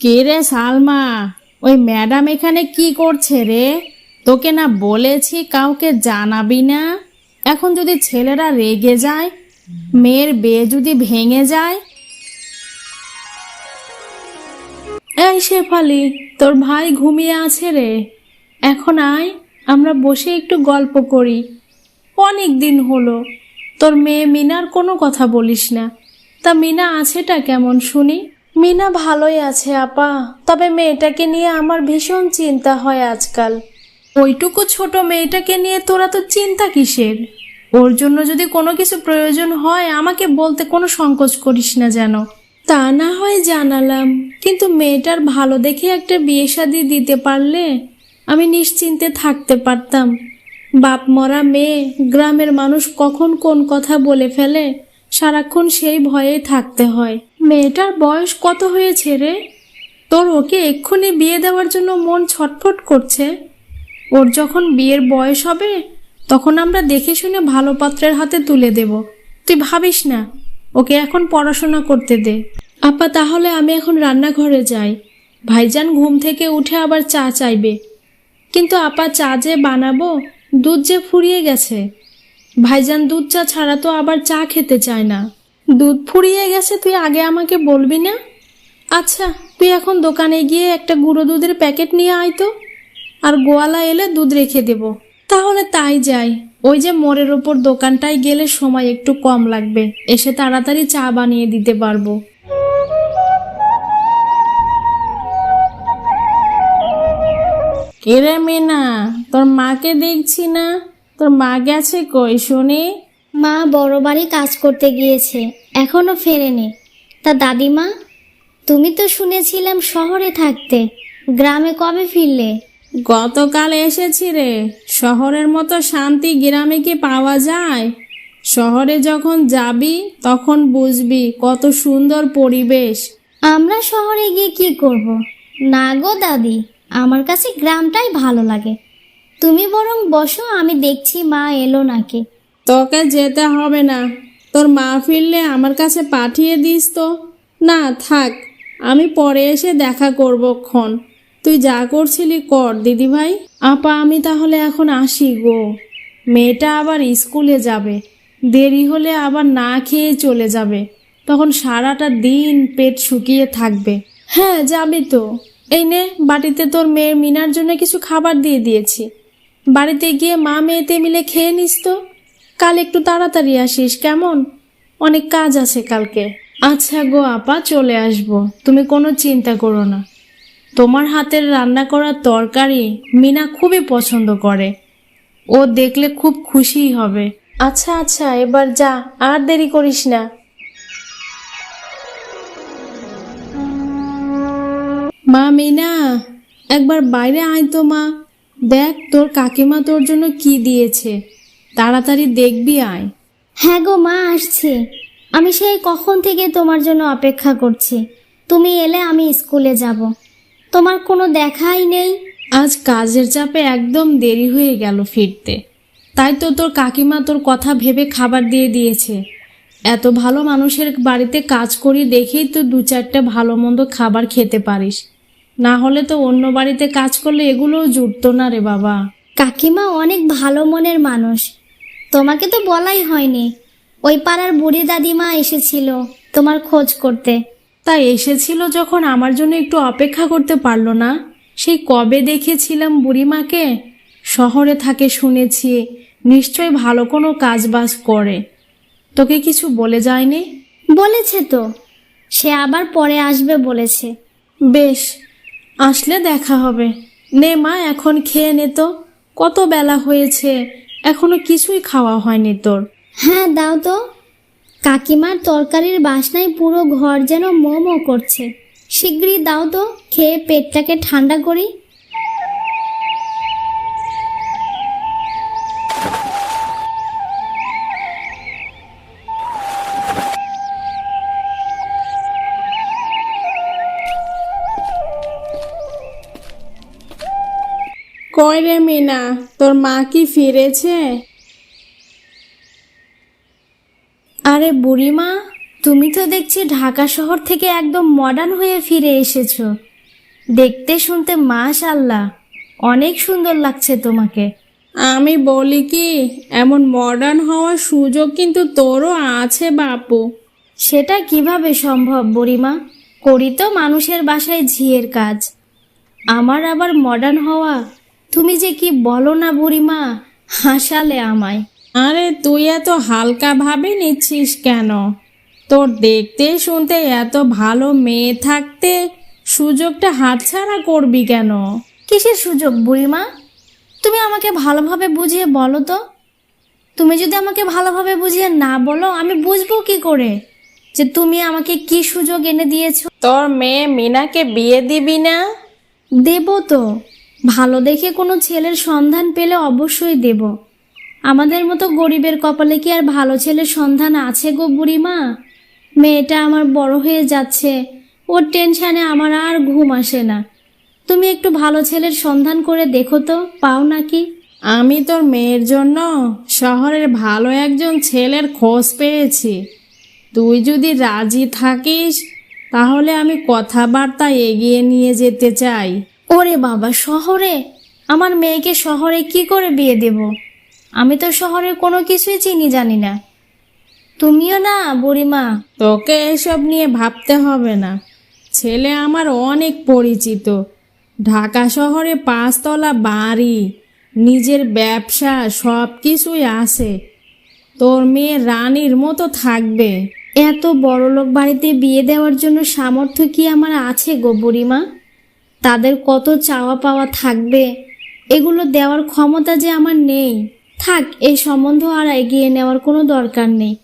কে রে সালমা? ওই ম্যাডাম এখানে কি করছে রে? তোকে না বলেছি কাউকে জানাবি না। এখন যদি ছেলেরা রেগে যায়, মেয়ের বিয়ে যদি ভেঙে যায়। এই শেফালি, তোর ভাই ঘুমিয়ে আছে রে। এখন আয়, আমরা বসে একটু গল্প করি। অনেক দিন হলো, তোর মেয়ে মিনার কোনো কথা বলিস না। তা মিনা আছেটা কেমন শুনি? মিনা ভালোই আছে, আপা। তবে মেয়েটাকে নিয়ে আমার ভীষণ চিন্তা হয় আজকাল। ওইটুকু ছোট মেয়েটাকে নিয়ে তোরা তো চিন্তা কিসের? ওর জন্য যদি কোনো কিছু প্রয়োজন হয়, আমাকে বলতে কোনো সংকোচ করিস না যেন। তা না হয় জানালাম, কিন্তু মেয়েটার ভালো দেখে একটা বিয়ে শাদি দিতে পারলে আমি নিশ্চিন্তে থাকতে পারতাম। বাপ মরা মেয়ে, গ্রামের মানুষ কখন কোন কথা বলে ফেলে, সারাক্ষণ সেই ভয়ে থাকতে হয়। মেয়েটার বয়স কত হয়েছে রে? তোর ওকে এক্ষুনি বিয়ে দেওয়ার জন্য মন ছটফট করছে। ওর যখন বিয়ের বয়স হবে, তখন আমরা দেখে শুনে ভালো পাত্রের হাতে তুলে দেব। তুই ভাবিস না, ওকে এখন পড়াশোনা করতে দে। আপা, তাহলে আমি এখন রান্নাঘরে যাই। ভাইজান ঘুম থেকে উঠে আবার চা চাইবে। কিন্তু আপা, চা যে বানাবো, দুধ যে ফুরিয়ে গেছে। ভাইজান দুধ চা ছাড়া তো আবার চা খেতে চায় না। দুধ ফুরিয়ে গেছে, তুই আগে আমাকে বলবি না? আচ্ছা তুই এখন দোকানে গিয়ে একটা গুঁড়ো দুধের প্যাকেট নিয়ে আয় তো, আর গোয়ালা এলে দুধ রেখে দেব। তাহলে তাই যাই ওই যে মোড়ের ওপর দোকানটায় গেলে সময় একটু কম লাগবে, এসে তাড়াতাড়ি চা বানিয়ে দিতে পারব। কেরে মিনা, তোর মাকে দেখছি না? তোর মা গেছে কই, শুনি? মা বড় বাড়ি কাজ করতে গিয়েছে এখনও ফেরেনি। তা দাদিমা তুমি তো শুনেছিলাম শহরে থাকতে গ্রামে কবে ফিরলে? গতকাল এসেছি রে শহরের মতো শান্তি গ্রামে কি পাওয়া যায়? শহরে যখন যাবি তখন বুঝবি কত সুন্দর পরিবেশ। আমরা শহরে গিয়ে কি করব। না গো দাদি আমার কাছে গ্রামটাই ভালো লাগে। তুমি বরং বসো আমি দেখছি মা এলো নাকি। তোকে যেতে হবে না। তোর মা ফিরলে আমার কাছে পাঠিয়ে দিস তো। না, থাক, আমি পরে এসে দেখা করব ক্ষণ। তুই যা করছিলি কর দিদি ভাই আপা, আমি তাহলে এখন আসি গো। মেয়েটা আবার স্কুলে যাবে। দেরি হলে আবার না খেয়ে চলে যাবে। তখন সারাটা দিন পেট শুকিয়ে থাকবে। হ্যাঁ যাবি তো। এই নে, বাটিতে তোর মেয়ের মিনার জন্য কিছু খাবার দিয়ে দিয়েছি। বাড়িতে গিয়ে মা মেয়েতে মিলে খেয়ে নিস তো। কাল একটু তাড়াতাড়ি আসিস, কেমন? অনেক কাজ আছে কালকে। আচ্ছা গো আপা, চলে আসব। তুমি কোনো চিন্তা করো না। তোমার হাতের রান্না করা তরকারি মিনা খুবই পছন্দ করে। ও দেখলে খুব খুশি হবে। আচ্ছা আচ্ছা এবার যা, আর দেরি করিস না। মা মিনা, একবার বাইরে আয় তো মা। দেখ তোর কাকিমা তোর জন্য কি দিয়েছে। তাড়াতাড়ি দেখবি আয়। হ্যাঁ গো মা আসছে। আমি সেই কখন থেকে তোমার জন্য অপেক্ষা করছি। তুমি এলে আমি স্কুলে যাব। তোমার কোনো দেখাই নেই। আজ কাজের চাপে একদম দেরি হয়ে গেল ফিরতে। তাই তো তোর কাকিমা তোর কথা ভেবে খাবার দিয়ে দিয়েছে। এত ভালো মানুষের বাড়িতে কাজ করি দেখেই তো দু চারটে ভালো মন্দ খাবার খেতে পারিস। না হলে তো অন্য বাড়িতে কাজ করলে এগুলোও জুটতো না রে বাবা। কাকিমা অনেক ভালো মনের মানুষ। তোমাকে তো বলাই হয়নি। ওই পাড়ার বুড়ি দাদিমা এসেছিল তোমার খোঁজ করতে। তাই এসেছিল যখন আমার জন্য একটু অপেক্ষা করতে পারল না। সেই কবে দেখেছিলাম বুড়িমাকে? শহরে থাকে শুনেছি নিশ্চয় ভালো কোনো কাজ বাজ করে। তোকে কিছু বলে যায়নি? বলেছে তো সে আবার পরে আসবে বলেছে। বেশ আসলে দেখা হবে। নে মা এখন খেয়ে নে তো। কত বেলা হয়েছে এখনও কিছুই খাওয়া হয়নি তোর। হ্যাঁ দাও তো। কাকিমার তরকারির বাসনায় পুরো ঘর যেন মোমো করছে। শিগগিরই দাও তো, খেয়ে পেটটাকে ঠান্ডা করি। কয় রে মিনা? তোর মা কি ফিরেছে? আরে বুড়িমা তুমি তো দেখছি ঢাকা শহর থেকে একদম মডার্ন হয়ে ফিরে এসেছ। দেখতে শুনতে মাশাল্লাহ অনেক সুন্দর লাগছে তোমাকে। আমি বলি কি এমন মডার্ন হওয়ার সুযোগ কিন্তু তোরও আছে বাপু। সেটা কীভাবে সম্ভব বুড়িমা? করি তো মানুষের বাসায় ঝিয়ের কাজ। আমার আবার মডার্ন হওয়া তুমি যে কি বলো না বুড়িমা? হাসালে আমায়। আরে তুই এত হালকা ভাবে নিচ্ছিস কেন? তোর দেখতে শুনতে এত ভালো মেয়ে থাকতে সুযোগটা হাতছাড়া করবি কেন? কিসের সুযোগ বুড়িমা? তুমি আমাকে ভালোভাবে বুঝিয়ে বলো তো। তুমি যদি আমাকে ভালোভাবে বুঝিয়ে না বলো আমি বুঝব কি করে? যে তুমি আমাকে কি সুযোগ এনে দিয়েছ? তোর মেয়ে মিনাকে বিয়ে দিবি না? দেব তো। ভালো দেখে কোনো ছেলের সন্ধান পেলে অবশ্যই দেব। আমাদের মতো গরিবের কপালে কি আর ভালো ছেলের সন্ধান আছে গো বুড়িমা? মেয়েটা আমার বড় হয়ে যাচ্ছে, ওর টেনশানে আমার আর ঘুম আসে না। তুমি একটু ভালো ছেলের সন্ধান করে দেখো তো, পাও নাকি? আমি তোর মেয়ের জন্য শহরের ভালো একজন ছেলের খোঁজ পেয়েছি। তুই যদি রাজি থাকিস, তাহলে আমি কথাবার্তা এগিয়ে নিয়ে যেতে চাই। ওরে বাবা, শহরে? আমার মেয়েকে শহরে কি করে বিয়ে দেব? আমি তো শহরের কোনো কিছুই চিনি, জানি না। তুমিও না, বুড়িমা? তোকে এসব নিয়ে ভাবতে হবে না। ছেলে আমার অনেক পরিচিত। ঢাকা শহরে পাঁচতলা বাড়ি, নিজের ব্যবসা, সব কিছুই আছে। তোর মেয়ে রানীর মতো থাকবে। এত বড় লোক বাড়িতে বিয়ে দেওয়ার জন্য সামর্থ্য কি আমার আছে গো বুড়িমা? তাদের কত চাওয়া পাওয়া থাকবে? এগুলো দেওয়ার ক্ষমতা যে আমার নেই। থাক এই সম্বন্ধ আর এগিয়ে নেওয়ার কোনো দরকার নেই।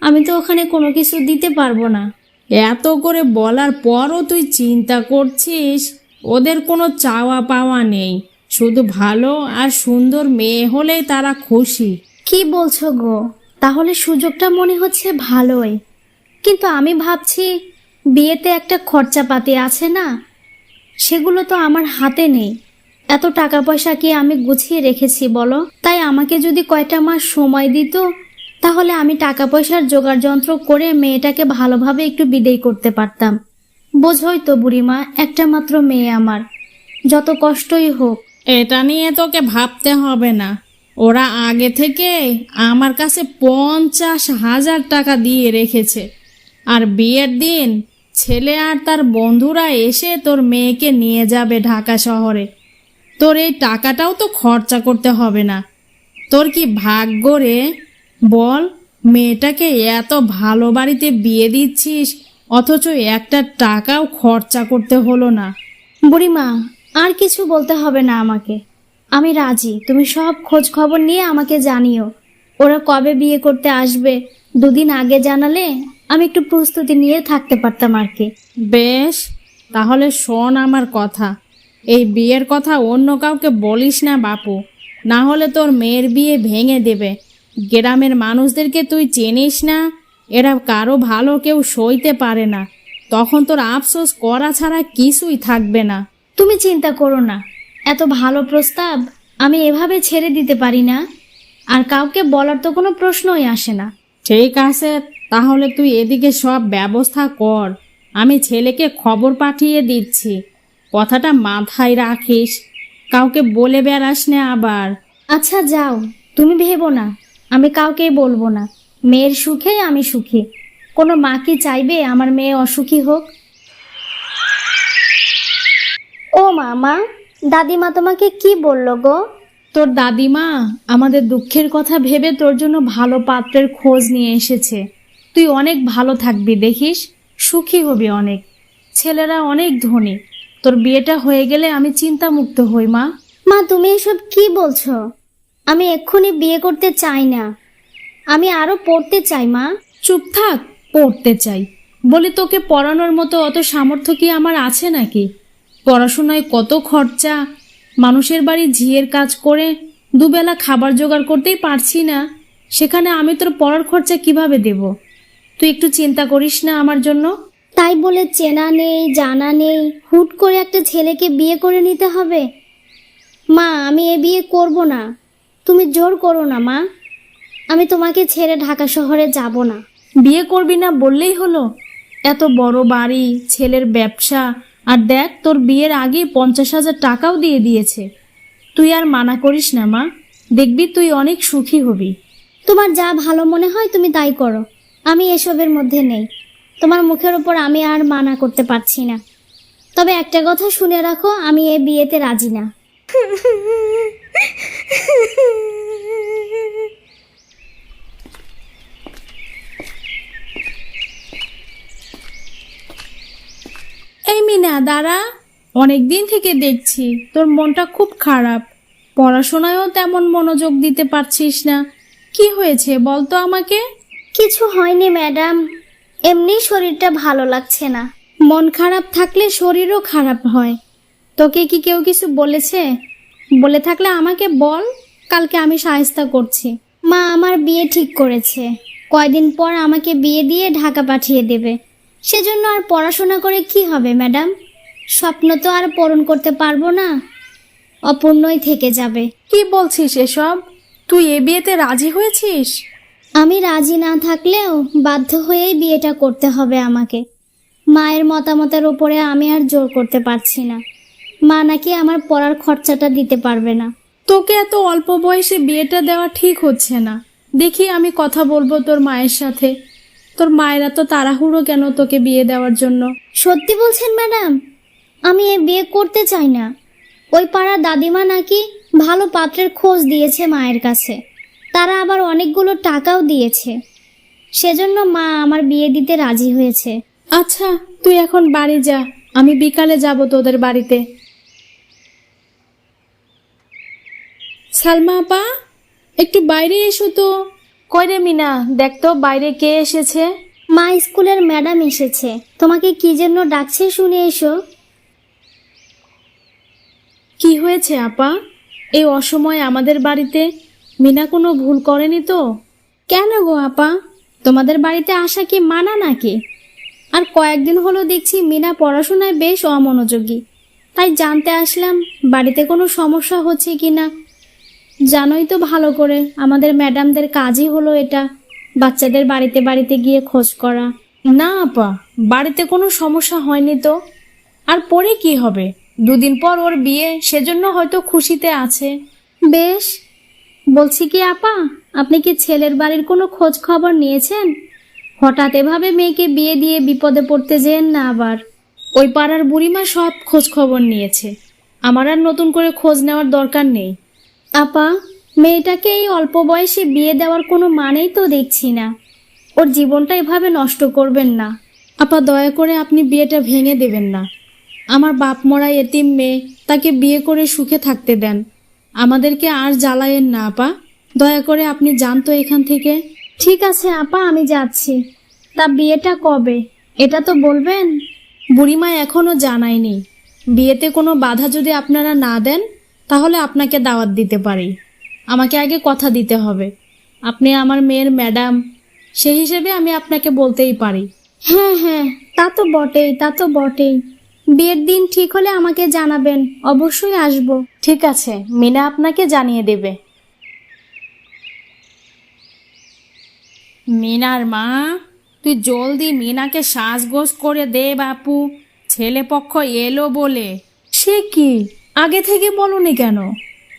আমি তো ওখানে কোনো কিছু দিতে পারব না। এত করে বলার পরও তুই চিন্তা করছিস? ওদের কোনো চাওয়া পাওয়া নেই। শুধু ভালো আর সুন্দর মেয়ে হলেই তারা খুশি। কি বলছো গো? তাহলে সুযোগটা মনে হচ্ছে ভালোই। কিন্তু আমি ভাবছি বিয়েতে একটা খরচাপাতি আছে না? সেগুলো তো আমার হাতে নেই। এত টাকা পয়সা কি আমি গুছিয়ে রেখেছি বলো? তাই আমাকে যদি কয়টা মাস সময় দিত, তাহলে আমি টাকা পয়সার জোগাড় যন্ত্র করে মেয়েটাকে ভালোভাবে একটু বিদেয় করতে পারতাম। বোঝই তো বুড়িমা, একটা মাত্র মেয়ে আমার। যত কষ্টই হোক। এটা নিয়ে তোকে ভাবতে হবে না। ওরা আগে থেকে আমার কাছে পঞ্চাশ হাজার টাকা দিয়ে রেখেছে। আর বিয়ের দিন ছেলে আর তার বন্ধুরা এসে তোর মেয়েকে নিয়ে যাবে ঢাকা শহরে। তোর এই টাকাটাও তো খরচা করতে হবে না। তোর কি ভাগ্য রে? বল, মেয়েটাকে এত ভালো বাড়িতে বিয়ে দিচ্ছিস, অথচ একটা টাকাও খরচা করতে হলো না। বুড়িমা, আর কিছু বলতে হবে না আমাকে। আমি রাজি, তুমি সব খোঁজ খবর নিয়ে আমাকে জানিও। ওরা কবে বিয়ে করতে আসবে, দুদিন আগে জানালে আমি একটু প্রস্তুতি নিয়ে থাকতে পারতাম আর কি। বেশ তাহলে শোন আমার কথা। এই বিয়ের কথা অন্য কাউকে বলিস না বাপু। না হলে তোর মেয়ের বিয়ে ভেঙে দেবে। গ্রামের মানুষদেরকে তুই চেনিস না? এরা কারও ভালো কেউ সইতে পারে না। তখন তোর আফসোস করা ছাড়া কিছুই থাকবে না। তুমি চিন্তা করো না। এত ভালো প্রস্তাব আমি এভাবে ছেড়ে দিতে পারি না। আর কাউকে বলার তো কোনো প্রশ্নই আসে না। ঠিক আছে তাহলে তুই এদিকে সব ব্যবস্থা কর। আমি ছেলেকে খবর পাঠিয়ে দিচ্ছি। কথাটা মাথায় রাখিস। কাউকে বলে বেড়াস না আবার। আচ্ছা যাও। তুমি ভেবো না। আমি কাউকেই বলব না। মেয়ের সুখেই আমি সুখী। কোনো মা কি চাইবে আমার মেয়ে অসুখী হোক? ও মামা দাদিমা তোমাকে কি বলল গো? তোর দাদিমা আমাদের দুঃখের কথা ভেবে তোর জন্য ভালো পাত্রের খোঁজ নিয়ে এসেছে। তুই অনেক ভালো থাকবি দেখিস? সুখী হবি অনেক। ছেলেরা অনেক ধনী। তোর বিয়েটা হয়ে গেলে আমি চিন্তামুক্ত হই মা। মা তুমি এসব কি বলছো? আমি এক্ষুনি বিয়ে করতে চাই না। আমি আরও পড়তে চাই মা। চুপ থাক পড়তে চাই। বলি তোকে পড়ানোর মতো অত সামর্থ্য কি আমার আছে নাকি? পড়াশোনায় কত খরচা? মানুষের বাড়ি ঝিয়ের কাজ করে দুবেলা খাবার জোগাড় করতেই পারছি না। সেখানে আমি তোর পড়ার খরচা কীভাবে দেব? তুই একটু চিন্তা করিস না আমার জন্য। তাই বলে চেনা নেই জানা নেই হুট করে একটা ছেলেকে বিয়ে করে নিতে হবে। মা আমি এ বিয়ে করব না। তুমি জোর করো না মা। আমি তোমাকে ছেড়ে ঢাকা শহরে যাব না। বিয়ে করবি না বললেই হলো। এত বড় বাড়ি ছেলের ব্যবসা আর দেখ তোর বিয়ের আগেই পঞ্চাশ হাজার টাকাও দিয়ে দিয়েছে। তুই আর মানা করিস না মা। দেখবি তুই অনেক সুখী হবি। তোমার যা ভালো মনে হয় তুমি তাই করো। আমি এসবের মধ্যে নেই। তোমার মুখের ওপর আমি আর মানা করতে পারছি না। তবে একটা কথা শুনে রাখো, আমি এ বিয়েতে রাজি না। এই মিনা, দাঁড়া। অনেক দিন থেকে দেখছি, তোর মনটা খুব খারাপ। পড়াশোনায়ও তেমন মনোযোগ দিতে পারছিস না। কি হয়েছে, বল তো আমাকে। কিছু হয়নি, ম্যাডাম। এমনি শরীরটা ভালো লাগছে না। মন খারাপ থাকলে শরীরও খারাপ হয়। তোকে কি কেউ কিছু বলেছে? বলে থাকলে আমাকে বল, কালকে আমি সাহেস্তা করছি। মা আমার বিয়ে ঠিক করেছে। কয়দিন পর আমাকে বিয়ে দিয়ে ঢাকা পাঠিয়ে দেবে। সেজন্য আর পড়াশোনা করে কি হবে, ম্যাডাম? স্বপ্ন তো আর পূরণ করতে পারব না। অপূর্ণই থেকে যাবে। কি বলছিস এসব? তুই এ বিয়েতে রাজি হয়েছিস? আমি রাজি না থাকলেও বাধ্য হয়েই বিয়েটা করতে হবে আমাকে। মায়ের মতামতের ওপরে আমি আর জোর করতে পারছি না। মা নাকি আমার পড়ার খরচাটা দিতে পারবে না। তোকে এত অল্প বয়সে বিয়েটা দেওয়া ঠিক হচ্ছে না। দেখি আমি কথা বলব তোর মায়ের সাথে। তোর মায়েরা তো তাড়াহুড়ো কেন তোকে বিয়ে দেওয়ার জন্য? সত্যি বলছেন ম্যাডাম আমি এ বিয়ে করতে চাই না। ওই পাড়ার দাদিমা নাকি ভালো পাত্রের খোঁজ দিয়েছে মায়ের কাছে। তারা আবার অনেকগুলো টাকাও দিয়েছে। সেজন্য মা আমার বিয়ে দিতে রাজি হয়েছে। আচ্ছা তুই এখন বাড়ি যা। আমি বিকালে যাব তোদের বাড়িতে। সালমা আপা একটু বাইরে এসো তো। কই রে মিনা দেখ তো বাইরে কে এসেছে? মা স্কুলের ম্যাডাম এসেছে। তোমাকে কি জন্য ডাকছে শুনে এসো। কি হয়েছে আপা? এই অসময়ে আমাদের বাড়িতে মিনা কোনো ভুল করেনি তো? কেন গো আপা? তোমাদের বাড়িতে আসা কি মানা নাকি? আর কয়েকদিন হলো দেখছি মিনা পড়াশোনায় বেশ অমনোযোগী। তাই জানতে আসলাম বাড়িতে কোনো সমস্যা হচ্ছে কি না? জানোই তো ভালো করে আমাদের ম্যাডামদের কাজই হলো এটা বাচ্চাদের বাড়িতে বাড়িতে গিয়ে খোঁজ করা। না আপা বাড়িতে কোনো সমস্যা হয়নি তো? আর পরে কি হবে? দুদিন পর ওর বিয়ে সেজন্য হয়তো খুশিতে আছে। বেশ বলছি কি আপা, আপনি কি ছেলের বাড়ির কোনো খোঁজ খবর নিয়েছেন? হঠাৎ এভাবে মেয়েকে বিয়ে দিয়ে বিপদে পড়তে যেন না আবার। ওই পাড়ার বুড়িমা সব খোঁজ খবর নিয়েছে। আমার আর নতুন করে খোঁজ নেওয়ার দরকার নেই। আপা, মেয়েটাকে এই অল্প বয়সে বিয়ে দেওয়ার কোনো মানেই তো দেখছি না। ওর জীবনটা এভাবে নষ্ট করবেন না। আপা, দয়া করে আপনি বিয়েটা ভেঙে দেবেন না। আমার বাপ মরা এতিম মেয়ে, তাকে বিয়ে করে সুখে থাকতে দেন। আমাদেরকে আর জ্বালায়েন না আপা। দয়া করে আপনি যান তো এখান থেকে। ঠিক আছে আপা আমি যাচ্ছি। তা বিয়েটা কবে? এটা তো বলবেন? বুড়িমা এখনও জানায়নি। বিয়েতে কোনো বাধা যদি আপনারা না দেন তাহলে আপনাকে দাওয়াত দিতে পারি। আমাকে আগে কথা দিতে হবে। আপনি আমার মেয়ের ম্যাডাম সেই হিসেবে আমি আপনাকে বলতেই পারি। হ্যাঁ হ্যাঁ তা তো বটেই তা তো বটেই। বিয়ের দিন ঠিক হলে আমাকে জানাবেন। অবশ্যই আসব। ঠিক আছে মিনা আপনাকে জানিয়ে দেবে। মিনার মা তুই জলদি মিনাকে সাজগোজ করে দে বাপু। ছেলে পক্ষ এলো বলে। সে কি? আগে থেকে বলনি কেন?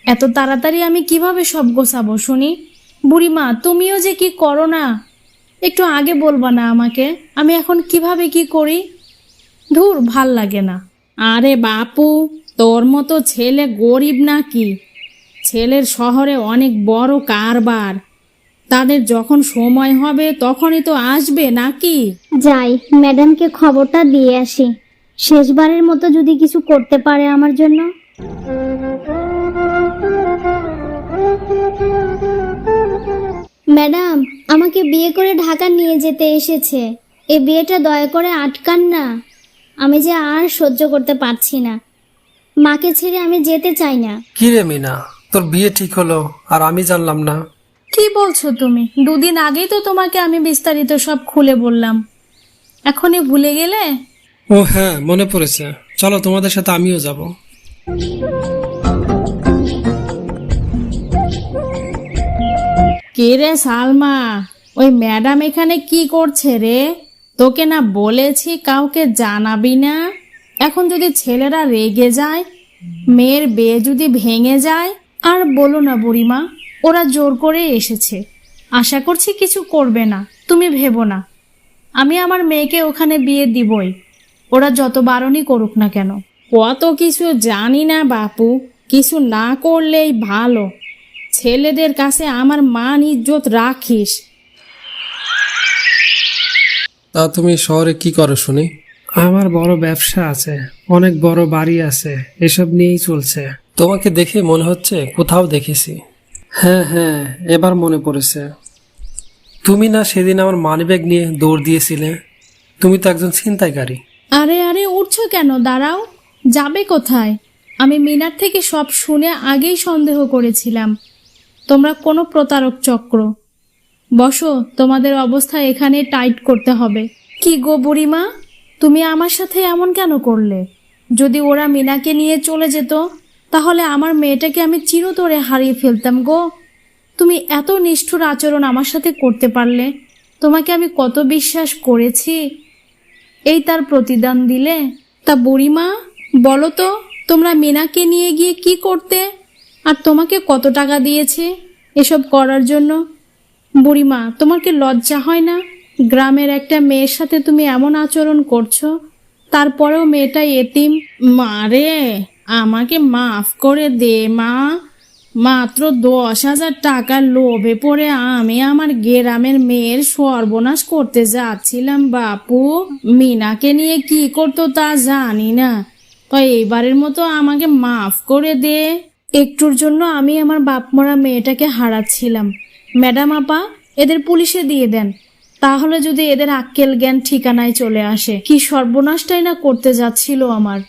এত তাড়াতাড়ি আমি কীভাবে সব গোছাবো শুনি? বুড়িমা তুমিও যে কি করো না? একটু আগে বলবা না আমাকে। আমি এখন কীভাবে কি করি? ধুর ভালো লাগে না। আরে বাপু তোর মতো ছেলে গরিব নাকি ছেলের শহরে অনেক বড় কারবার। তাদের যখন সময় হবে তখনই তো আসবে নাকি যাই ম্যাডামকে খবরটা দিয়ে আসি। শেষবারের মতো যদি কিছু করতে পারে আমার জন্য? ম্যাডাম আমাকে বিয়ে করে ঢাকা নিয়ে যেতে এসেছে। এ বিয়েটা দয়া করে আটকান না। আমি যে আর সহ্য করতে পারছি না। মাকে ছেড়ে আমি যেতে চাই না। কি রে মিনা? তোর বিয়ে ঠিক হলো আর আমি জানলাম না। কি বলছো তুমি? দুদিন আগেই তো তোমাকে আমি বিস্তারিত সব খুলে বললাম। এখনই ভুলে গেলে? ও হ্যাঁ মনে পড়েছে। চলো তোমাদের সাথে আমিও যাব। কে রে সালমা? ওই ম্যাডাম এখানে কি করছে রে? তোকে না বলেছি কাউকে জানাবি না। এখন যদি ছেলেরা রেগে যায়, মেয়ের বিয়ে যদি ভেঙে যায়, আর বলো না বুড়িমা, ওরা জোর করে এসেছে। আশা করছি কিছু করবে না, তুমি ভেবো না। আমি আমার মেয়েকে ওখানে বিয়ে দিবই। ওরা যত বারণই করুক না কেন। অত কিছু জানি না বাপু, কিছু না করলেই ভালো। ছেলেদের কাছে আমার মান ইজ্জত রাখিস। তা তুমি শহরে কি করো শুনি? আমার বড় ব্যবসা আছে অনেক বড় বাড়ি আছে এসব নিয়েই চলছে। তোমাকে দেখে মনে হচ্ছে কোথাও দেখেছি। হ্যাঁ হ্যাঁ এবার মনে পড়েছে। তুমি না সেদিন আমার মানিব্যাগ নিয়ে দৌড় দিয়েছিলে? তুমি তো একজন ছিনতাইকারী। আরে আরে উঠছো কেন? দাঁড়াও। যাবে কোথায়? আমি মিনার থেকে সব শুনে আগেই সন্দেহ করেছিলাম। তোমরা কোনো প্রতারক চক্র। বসো, তোমাদের অবস্থা এখানে টাইট করতে হবে। কি গো বুড়িমা? তুমি আমার সাথে এমন কেন করলে? যদি ওরা মিনাকে নিয়ে চলে যেত, তাহলে আমার মেয়েটাকে আমি চিরতরে হারিয়ে ফেলতাম গো। তুমি এত নিষ্ঠুর আচরণ আমার সাথে করতে পারলে, তোমাকে আমি কত বিশ্বাস করেছি? এই তার প্রতিদান দিলে। তা বুড়িমা, বলো তো, তোমরা মিনাকে নিয়ে গিয়ে কি করতে? আর তোমাকে কত টাকা দিয়েছে এসব করার জন্য? বুড়িমা, তোমার কি লজ্জা হয় না? গ্রামের একটা মেয়ের সাথে তুমি এমন আচরণ করছ? তারপরেও মেয়েটা এতিম? মারে আমাকে মাফ করে দে, মা। মাত্র দশ হাজার টাকার লোভে পড়ে আমি আমার গ্রামের মেয়ের সর্বনাশ করতে যাচ্ছিলাম, বাপু। মিনাকে নিয়ে কি করতো তা জানি না। তো এইবারের মতো আমাকে মাফ করে দে। একটুর জন্য আমি আমার বাপমরা মেয়েটাকে হারাচ্ছিলাম। ম্যাডাম আপা, এদের পুলিশে দিয়ে দেন। তাহলে যদি এদের আক্কেল জ্ঞান ঠিকানায় চলে আসে, কি সর্বনাশটাই না করতে যাচ্ছিল আমার।